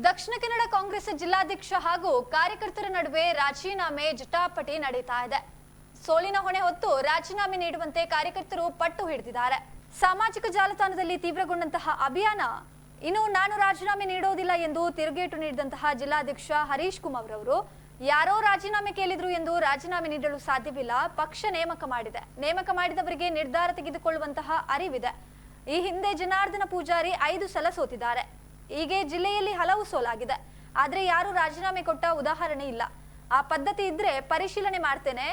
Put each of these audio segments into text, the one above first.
ದಕ್ಷಿಣ ಕನ್ನಡ ಕಾಂಗ್ರೆಸ್ ಜಿಲ್ಲಾಧ್ಯಕ್ಷ ಹಾಗೂ ಕಾರ್ಯಕರ್ತರ ನಡುವೆ ರಾಜೀನಾಮೆ ಜಟಾಪಟಿ ನಡೀತಾ ಇದೆ. ಸೋಲಿನ ಹೊಣೆ ಹೊತ್ತು ರಾಜೀನಾಮೆ ನೀಡುವಂತೆ ಕಾರ್ಯಕರ್ತರು ಪಟ್ಟು ಹಿಡಿದಿದ್ದಾರೆ. ಸಾಮಾಜಿಕ ಜಾಲತಾಣದಲ್ಲಿ ತೀವ್ರಗೊಂಡಂತಹ ಅಭಿಯಾನ ಇನ್ನು ನಾನು ರಾಜೀನಾಮೆ ನೀಡೋದಿಲ್ಲ ಎಂದು ತಿರುಗೇಟು ನೀಡಿದಂತಹ ಜಿಲ್ಲಾಧ್ಯಕ್ಷ ಹರೀಶ್ ಕುಮಾರ್ ಅವರು, ಯಾರೋ ರಾಜೀನಾಮೆ ಕೇಳಿದ್ರು ಎಂದು ರಾಜೀನಾಮೆ ನೀಡಲು ಸಾಧ್ಯವಿಲ್ಲ, ಪಕ್ಷ ನೇಮಕ ಮಾಡಿದೆ. ನೇಮಕ ಮಾಡಿದವರಿಗೆ ನಿರ್ಧಾರ ತೆಗೆದುಕೊಳ್ಳುವಂತಹ ಅರಿವಿದೆ. ಈ ಹಿಂದೆ ಜನಾರ್ದನ ಪೂಜಾರಿ ಐದು ಸಲ ಸೋತಿದ್ದಾರೆ. ಹೀಗೆ ಜಿಲ್ಲೆಯಲ್ಲಿ ಹಲವು ಸೋಲಾಗಿದೆ. ಆದ್ರೆ ಯಾರು ರಾಜೀನಾಮೆ ಕೊಟ್ಟ ಉದಾಹರಣೆ ಇಲ್ಲ. ಆ ಪದ್ಧತಿ ಇದ್ರೆ ಪರಿಶೀಲನೆ ಮಾಡ್ತೇನೆ.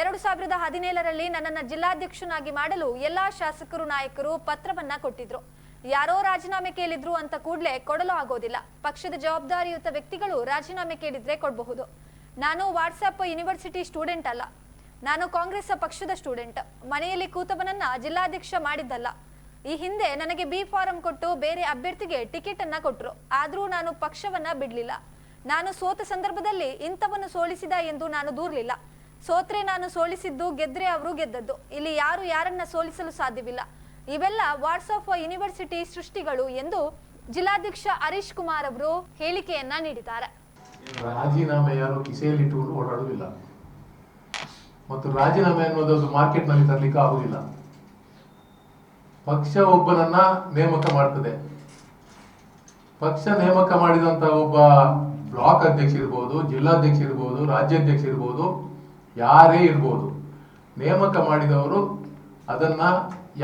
ಎರಡು ಸಾವಿರದ ಹದಿನೇಳರಲ್ಲಿ ನನ್ನನ್ನು ಜಿಲ್ಲಾಧ್ಯಕ್ಷನಾಗಿ ಮಾಡಲು ಎಲ್ಲಾ ಶಾಸಕರು, ನಾಯಕರು ಪತ್ರವನ್ನ ಕೊಟ್ಟಿದ್ರು. ಯಾರೋ ರಾಜೀನಾಮೆ ಕೇಳಿದ್ರು ಅಂತ ಕೂಡಲೇ ಕೊಡಲು ಆಗೋದಿಲ್ಲ. ಪಕ್ಷದ ಜವಾಬ್ದಾರಿಯುತ ವ್ಯಕ್ತಿಗಳು ರಾಜೀನಾಮೆ ಕೇಳಿದ್ರೆ ಕೊಡಬಹುದು. ನಾನು ವಾಟ್ಸ್ಆಪ್ ಯೂನಿವರ್ಸಿಟಿ ಸ್ಟೂಡೆಂಟ್ ಅಲ್ಲ. ನಾನು ಕಾಂಗ್ರೆಸ್ ಪಕ್ಷದ ಸ್ಟೂಡೆಂಟ್. ಮನೆಯಲ್ಲಿ ಕೂತವನನ್ನ ಜಿಲ್ಲಾಧ್ಯಕ್ಷ ಮಾಡಿದ್ದಲ್ಲ. ಈ ಹಿಂದೆ ನನಗೆ ಬಿ ಫಾರಂ ಕೊಟ್ಟು ಬೇರೆ ಅಭ್ಯರ್ಥಿಗೆ ಟಿಕೆಟ್ ಅನ್ನ ಕೊಟ್ರು. ಆದ್ರೂ ನಾನು ಪಕ್ಷವನ್ನ ಬಿಡ್ಲಿಲ್ಲ. ನಾನು ಸೋತ ಸಂದರ್ಭದಲ್ಲಿ ಇಂಥವನ್ನು ಸೋಲಿಸಿದ ಎಂದು ನಾನು ದೂರಲಿಲ್ಲ. ಸೋತ್ರೆ ನಾನು ಸೋಲಿಸಿದ್ದು ಗೆದ್ರೆ ಅವರು ಗೆದ್ದದ್ದು. ಇಲ್ಲಿ ಯಾರು ಯಾರನ್ನ ಸೋಲಿಸಲು ಸಾಧ್ಯವಿಲ್ಲ. ಇವೆಲ್ಲ ವಾಟ್ಸ್ಆಪ್ ಯೂನಿವರ್ಸಿಟಿ ಸೃಷ್ಟಿಗಳು ಎಂದು ಜಿಲ್ಲಾಧ್ಯಕ್ಷ ಹರೀಶ್ ಕುಮಾರ್ ಅವರು ಹೇಳಿಕೆಯನ್ನ ನೀಡಿದ್ದಾರೆ. ರಾಜೀನಾಮೆ ಯಾರು ಕಿಸೆಯಲ್ಲಿಟ್ಟುಕೊಂಡು ಓಡಾಡುವುದಿಲ್ಲ. ಮತ್ತು ರಾಜೀನಾಮೆ ಅನ್ನೋದು ಮಾರ್ಕೆಟ್ನಲ್ಲಿ ತರಲಿಕ್ಕೆ ಆಗುದಿಲ್ಲ ಪಕ್ಷ ಒಬ್ಬನನ್ನ ನೇಮಕ ಮಾಡ್ತದೆ. ಪಕ್ಷ ನೇಮಕ ಮಾಡಿದಂತ ಒಬ್ಬ ಬ್ಲಾಕ್ ಅಧ್ಯಕ್ಷ ಇರ್ಬೋದು, ಜಿಲ್ಲಾಧ್ಯಕ್ಷ ಇರ್ಬೋದು, ರಾಜ್ಯಾಧ್ಯಕ್ಷ ಇರ್ಬೋದು, ಯಾರೇ ಇರ್ಬೋದು, ನೇಮಕ ಮಾಡಿದವರು ಅದನ್ನ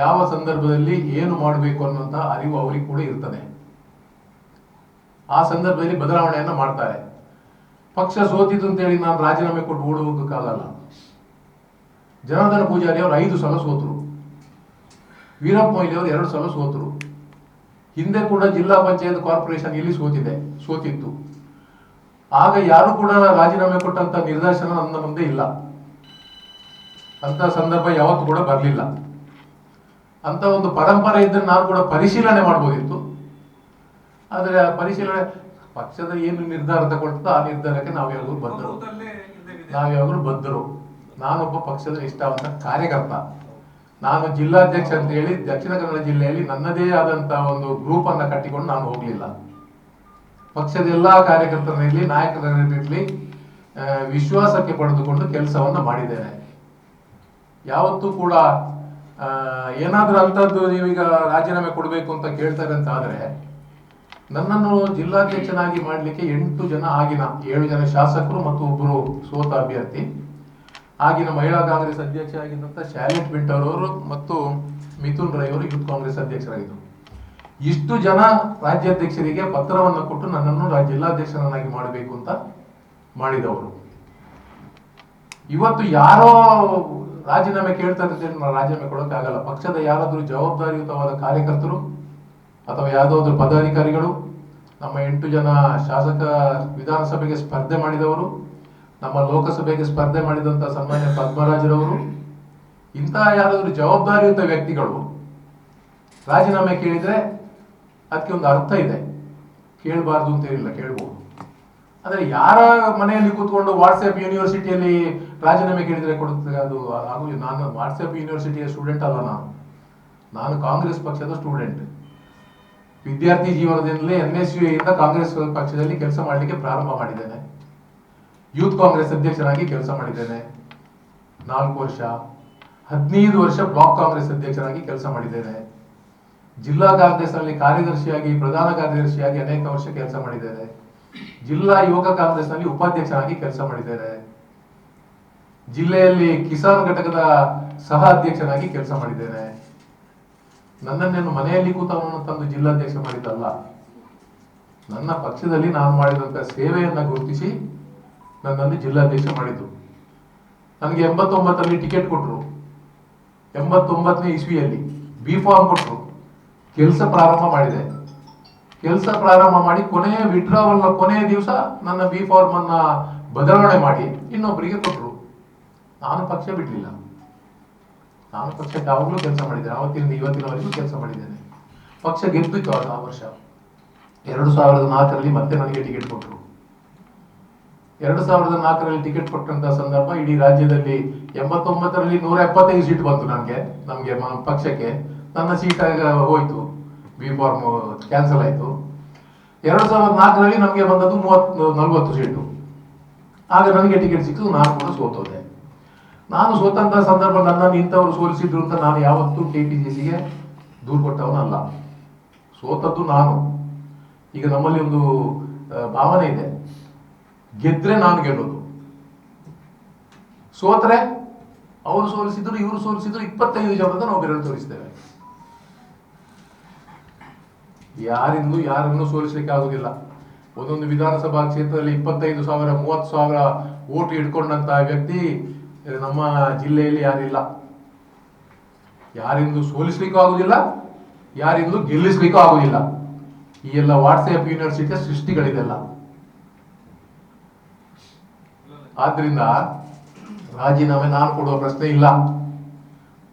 ಯಾವ ಸಂದರ್ಭದಲ್ಲಿ ಏನು ಮಾಡಬೇಕು ಅನ್ನುವಂತ ಅರಿವು ಅವರಿಗೆ ಕೂಡ ಇರ್ತದೆ. ಆ ಸಂದರ್ಭದಲ್ಲಿ ಬದಲಾವಣೆಯನ್ನ ಮಾಡ್ತಾರೆ. ಪಕ್ಷ ಸೋತಿತು ಅಂತ ಹೇಳಿ ನಾನು ರಾಜೀನಾಮೆ ಕೊಟ್ಟು ಓಡಿ ಹೋಗೋಕ್ಕಾಗಲ್ಲ ಜನಾರ್ದನ ಪೂಜಾರಿ ಅವರು ಐದು ಸಲ ಸೋತರು. ವೀರಪ್ಪ ಮೊಯ್ಲಿ ಅವರು ಎರಡು ಸಲ ಸೋತರು. ಹಿಂದೆ ಕೂಡ ಜಿಲ್ಲಾ ಪಂಚಾಯತ್ ಕಾರ್ಪೊರೇಷನ್ ಇಲ್ಲಿ ಸೋತಿದೆ ಸೋತಿತ್ತು. ಆಗ ಯಾರು ಕೂಡ ರಾಜೀನಾಮೆ ಕೊಟ್ಟಂತ ನಿರ್ದೇಶನ ನನ್ನ ಮುಂದೆ ಇಲ್ಲ. ಅಂತ ಸಂದರ್ಭ ಯಾವತ್ತೂ ಕೂಡ ಬರಲಿಲ್ಲ. ಅಂತ ಒಂದು ಪರಂಪರೆ ಇದ್ದರೆ ನಾನು ಕೂಡ ಪರಿಶೀಲನೆ ಮಾಡ್ಬೋದಿತ್ತು. ಆದರೆ ಆ ಪರಿಶೀಲನೆ ಪಕ್ಷದ ಏನು ನಿರ್ಧಾರ ತಗೊಳ್ತದೋ ಆ ನಿರ್ಧಾರಕ್ಕೆ ನಾವು ಯಾವಾಗಲೂ ಬಂದರು. ನಾವು ಯಾವಾಗಲೂ ಬದ್ಧರು ನಾನೊಬ್ಬ ಪಕ್ಷದ ಇಷ್ಟವಾದ ಕಾರ್ಯಕರ್ತ. ನಾನು ಜಿಲ್ಲಾಧ್ಯಕ್ಷ ಅಂತ ಹೇಳಿ ದಕ್ಷಿಣ ಕನ್ನಡ ಜಿಲ್ಲೆಯಲ್ಲಿ ನನ್ನದೇ ಆದಂತ ಒಂದು ಗ್ರೂಪ್ ಅನ್ನ ಕಟ್ಟಿಕೊಂಡು ನಾನು ಹೋಗ್ಲಿಲ್ಲ. ಪಕ್ಷದ ಎಲ್ಲಾ ಕಾರ್ಯಕರ್ತರಲ್ಲಿ ನಾಯಕರಲ್ಲಿ ವಿಶ್ವಾಸಕ್ಕೆ ಪಡೆದುಕೊಂಡು ಕೆಲಸವನ್ನು ಮಾಡಿದ್ದೇನೆ. ಯಾವತ್ತೂ ಕೂಡ ಏನಾದರೂ ಅಂಥದ್ದು ನೀವೀಗ ರಾಜೀನಾಮೆ ಕೊಡಬೇಕು ಅಂತ ಕೇಳ್ತಾರೆ ಅಂತ ಆದ್ರೆ, ನನ್ನನ್ನು ಜಿಲ್ಲಾಧ್ಯಕ್ಷನಾಗಿ ಮಾಡಲಿಕ್ಕೆ ಎಂಟು ಜನ ಆಗಿನ, ಏಳು ಜನ ಶಾಸಕರು ಮತ್ತು ಒಬ್ಬರು ಸೋತ ಅಭ್ಯರ್ಥಿ. ಆಗಿನ ಮಹಿಳಾ ಕಾಂಗ್ರೆಸ್ ಅಧ್ಯಕ್ಷ ಆಗಿದ್ದಂಥ ಶಾಲೆಟ್ ಪಿಂಟರ್ ಅವರು ಮತ್ತು ಮಿಥುನ್ ರೈ ಅವರು ಯೂತ್ ಕಾಂಗ್ರೆಸ್ ಅಧ್ಯಕ್ಷರಾಗಿದ್ದರು ಇಷ್ಟು ಜನ ರಾಜ್ಯಾಧ್ಯಕ್ಷರಿಗೆ ಪತ್ರವನ್ನು ಕೊಟ್ಟು ನನ್ನನ್ನು ಜಿಲ್ಲಾಧ್ಯಕ್ಷರನ್ನಾಗಿ ಮಾಡಬೇಕು ಅಂತ ಮಾಡಿದವರು. ಇವತ್ತು ಯಾರೋ ರಾಜೀನಾಮೆ ಕೇಳ್ತಾ ಇದ್ದಾರೆ ನಾನು ರಾಜೀನಾಮೆ ಕೊಡೋಕ್ಕಾಗಲ್ಲ. ಪಕ್ಷದ ಯಾರಾದರೂ ಜವಾಬ್ದಾರಿಯುತವಾದ ಕಾರ್ಯಕರ್ತರು ಅಥವಾ ಯಾವುದಾದ್ರು ಪದಾಧಿಕಾರಿಗಳು, ನಮ್ಮ ಎಂಟು ಜನ ಶಾಸಕ ವಿಧಾನಸಭೆಗೆ ಸ್ಪರ್ಧೆ ಮಾಡಿದವರು ನಮ್ಮ ಲೋಕಸಭೆಗೆ ಸ್ಪರ್ಧೆ ಮಾಡಿದಂತ ಸನ್ಮಾನ್ಯ ಪದ್ಮರಾಜರವರು ಇಂತಹ ಯಾರಾದರೂ ಜವಾಬ್ದಾರಿಯುತ ವ್ಯಕ್ತಿಗಳು ರಾಜೀನಾಮೆ ಕೇಳಿದ್ರೆ ಅದಕ್ಕೆ ಒಂದು ಅರ್ಥ ಇದೆ. ಕೇಳಬಾರ್ದು ಅಂತ ಹೇಳಿಲ್ಲ ಕೇಳ್ಬೋದು. ಆದರೆ ಯಾರ ಮನೆಯಲ್ಲಿ ಕೂತ್ಕೊಂಡು ವಾಟ್ಸ್ಆಪ್ ಯೂನಿವರ್ಸಿಟಿಯಲ್ಲಿ ರಾಜೀನಾಮೆ ಕೇಳಿದ್ರೆ ಕೊಡುತ್ತೆ ಅದು ಹಾಗೂ ನಾನು ವಾಟ್ಸ್ಆಪ್ ಯೂನಿವರ್ಸಿಟಿಯ ಸ್ಟೂಡೆಂಟ್ ಅಲ್ಲ ನಾನು. ನಾನು ಕಾಂಗ್ರೆಸ್ ಪಕ್ಷದ ಸ್ಟೂಡೆಂಟ್. ವಿದ್ಯಾರ್ಥಿ ಜೀವನದಿಂದಲೇ ಎನ್ ಎಸ್ ಯು ಇಂದ ಕಾಂಗ್ರೆಸ್ ಪಕ್ಷದಲ್ಲಿ ಕೆಲಸ ಮಾಡಲಿಕ್ಕೆ ಪ್ರಾರಂಭ ಮಾಡಿದ್ದೇನೆ. ಯೂತ್ ಕಾಂಗ್ರೆಸ್ ಅಧ್ಯಕ್ಷರಾಗಿ ಕೆಲಸ ಮಾಡಿದ್ದೇನೆ. ನಾಲ್ಕು ವರ್ಷ, ಹದಿನೈದು ವರ್ಷ ಬ್ಲಾಕ್ ಕಾಂಗ್ರೆಸ್ ಅಧ್ಯಕ್ಷರಾಗಿ ಕೆಲಸ ಮಾಡಿದ್ದೇನೆ. ಜಿಲ್ಲಾ ಕಾಂಗ್ರೆಸ್ನಲ್ಲಿ ಕಾರ್ಯದರ್ಶಿಯಾಗಿ, ಪ್ರಧಾನ ಕಾರ್ಯದರ್ಶಿಯಾಗಿ ಅನೇಕ ವರ್ಷ ಕೆಲಸ ಮಾಡಿದ್ದೇನೆ. ಜಿಲ್ಲಾ ಯುವಕ ಕಾಂಗ್ರೆಸ್ನಲ್ಲಿ ಉಪಾಧ್ಯಕ್ಷರಾಗಿ ಕೆಲಸ ಮಾಡಿದ್ದೇನೆ. ಜಿಲ್ಲೆಯಲ್ಲಿ ಕಿಸಾನ್ ಘಟಕದ ಸಹ ಅಧ್ಯಕ್ಷರಾಗಿ ಕೆಲಸ ಮಾಡಿದ್ದೇನೆ. ನನ್ನನ್ನೇನು ಮನೆಯಲ್ಲಿ ಕೂತವನನ್ನು ತಂದು ಜಿಲ್ಲಾಧ್ಯಕ್ಷ ಮಾಡಿದ್ದಲ್ಲ. ನನ್ನ ಪಕ್ಷದಲ್ಲಿ ನಾನು ಮಾಡಿದಂತ ಸೇವೆಯನ್ನು ಗುರುತಿಸಿ ನನ್ನನ್ನು ಜಿಲ್ಲಾಧ್ಯಕ್ಷ ಮಾಡಿದ್ರು ನನಗೆ ಎಂಬತ್ತೊಂಬತ್ತರಲ್ಲಿ ಟಿಕೆಟ್ ಕೊಟ್ಟರು ಎಂಬತ್ತೊಂಬತ್ತನೇ ಇಸ್ವಿಯಲ್ಲಿ ಬಿ ಫಾರ್ಮ್ ಕೊಟ್ಟರು ಕೆಲಸ ಪ್ರಾರಂಭ ಮಾಡಿದೆ. ಕೆಲಸ ಪ್ರಾರಂಭ ಮಾಡಿ ಕೊನೆಯ ವಿಡ್ರಾವಲ್ ಕೊನೆಯ ದಿವಸ ನನ್ನ ಬಿ ಫಾರ್ಮ್ ಅನ್ನ ಬದಲಾವಣೆ ಮಾಡಿ ಇನ್ನೊಬ್ಬರಿಗೆ ಕೊಟ್ಟರು ನಾನು ಪಕ್ಷ ಬಿಡಲಿಲ್ಲ. ನಾನು ಪಕ್ಷಕ್ಕೆ ಯಾವಾಗಲೂ ಕೆಲಸ ಮಾಡಿದ್ದೇನೆ. ಅವತ್ತಿನಿಂದ ಇವತ್ತಿನವರೆಗೂ ಕೆಲಸ ಮಾಡಿದ್ದೇನೆ. ಪಕ್ಷ ಗೆದ್ದಿತ್ತು ಅದು ಆ ವರ್ಷ. ಎರಡು ಸಾವಿರದ ನಾಲ್ಕರಲ್ಲಿ ಮತ್ತೆ ನನಗೆ ಟಿಕೆಟ್ ಕೊಟ್ಟರು ಎರಡು ಸಾವಿರದ ನಾಲ್ಕರಲ್ಲಿ ಟಿಕೆಟ್ ಕೊಟ್ಟಂತ ಸಂದರ್ಭ ಇಡೀ ರಾಜ್ಯದಲ್ಲಿ ಎಂಬತ್ತೊಂಬತ್ತರಲ್ಲಿ ನೂರ ಎಪ್ಪತ್ತೈದು ಸೀಟ್ ಬಂತು ನನಗೆ, ನಮಗೆ ಪಕ್ಷಕ್ಕೆ. ನನ್ನ ಸೀಟ್ ಹೋಯಿತು. ಬಿ ಫಾರ್ಮ್ ಕ್ಯಾನ್ಸಲ್ ಆಯ್ತು. ಎರಡು ಸಾವಿರದ ನಾಲ್ಕರಲ್ಲಿ ನಮಗೆ ಬಂದದ್ದು ಮೂವತ್ತು ನಲ್ವತ್ತು ಸೀಟು ಆಗ ನನಗೆ ಟಿಕೆಟ್ ಸಿಕ್ಕಿತು, ನಾನು ಕೂಡ ಸೋತೋದೆ. ನಾನು ಸೋತಂತ ಸಂದರ್ಭ ನನ್ನನ್ನು ಇಂಥವ್ರು ಸೋಲಿಸಿದ್ರು ಅಂತ ನಾನು ಯಾವತ್ತೂ ಕೆ ಪಿ ಸಿ ಸಿಗೆ ದೂರು ಕೊಟ್ಟವನಲ್ಲ. ಸೋತದ್ದು ನಾನು. ಈಗ ನಮ್ಮಲ್ಲಿ ಒಂದು ಭಾವನೆ ಇದೆ. ಗೆದ್ರೆ ನಾನು ಗೆಲ್ಲೋದು. ಸೋತ್ರೆ, ಅವರು ಸೋಲಿಸಿದ್ರು, ಇವರು ಸೋಲಿಸಿದ್ರು, ಇಪ್ಪತ್ತೈದು ಜನರನ್ನ ನಾವು ಬೆರಳು ತೋರಿಸ್ತೇವೆ ಯಾರಿಂದಲೂ ಯಾರನ್ನು ಸೋಲಿಸಲಿಕ್ಕೆ ಆಗುದಿಲ್ಲ. ಒಂದೊಂದು ವಿಧಾನಸಭಾ ಕ್ಷೇತ್ರದಲ್ಲಿ ಇಪ್ಪತ್ತೈದು ಸಾವಿರ, ಮೂವತ್ತು ಸಾವಿರ ಓಟು ಇಟ್ಕೊಂಡಂತಹ ವ್ಯಕ್ತಿ ನಮ್ಮ ಜಿಲ್ಲೆಯಲ್ಲಿ ಯಾರಿಲ್ಲ. ಯಾರಿಂದು ಸೋಲಿಸ್ಲಿಕ್ಕೂ ಆಗುದಿಲ್ಲ ಯಾರಿಂದಲೂ ಗೆಲ್ಲಿಸ್ಲಿಕ್ಕೂ ಆಗುದಿಲ್ಲ. ಈ ಎಲ್ಲ ವಾಟ್ಸ್ಆಪ್ ಯೂನಿವರ್ಸಿಟಿಯ ಸೃಷ್ಟಿಗಳಿದೆಲ್ಲ. ಆದ್ರಿಂದ ರಾಜೀನಾಮೆ ನಾನು ಕೊಡುವ ಪ್ರಶ್ನೆ ಇಲ್ಲ.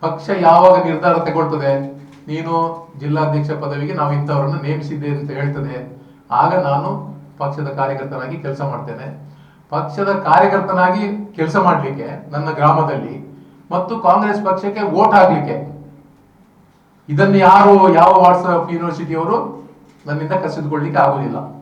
ಪಕ್ಷ ಯಾವಾಗ ನಿರ್ಧಾರ ತಗೊಳ್ತದೆ? ನೀನು ಜಿಲ್ಲಾಧ್ಯಕ್ಷ ಪದವಿಗೆ ನಾವು ಇಂಥವರನ್ನು ನೇಮಿಸಿದ್ದೆ ಅಂತ ಹೇಳ್ತದೆ. ಆಗ ನಾನು ಪಕ್ಷದ ಕಾರ್ಯಕರ್ತನಾಗಿ ಕೆಲಸ ಮಾಡ್ತೇನೆ. ಪಕ್ಷದ ಕಾರ್ಯಕರ್ತನಾಗಿ ಕೆಲಸ ಮಾಡಲಿಕ್ಕೆ ನನ್ನ ಗ್ರಾಮದಲ್ಲಿ ಮತ್ತು ಕಾಂಗ್ರೆಸ್ ಪಕ್ಷಕ್ಕೆ ವೋಟ್ ಹಾಕ್ಲಿಕ್ಕೆ. ಇದನ್ನು ಯಾರು ಯಾವ ವಾಟ್ಸಪ್ ಯೂನಿವರ್ಸಿಟಿಯವರು ನನ್ನಿಂದ ಕಸಿದುಕೊಳ್ಳಿಕ್ಕೆ ಆಗುದಿಲ್ಲ.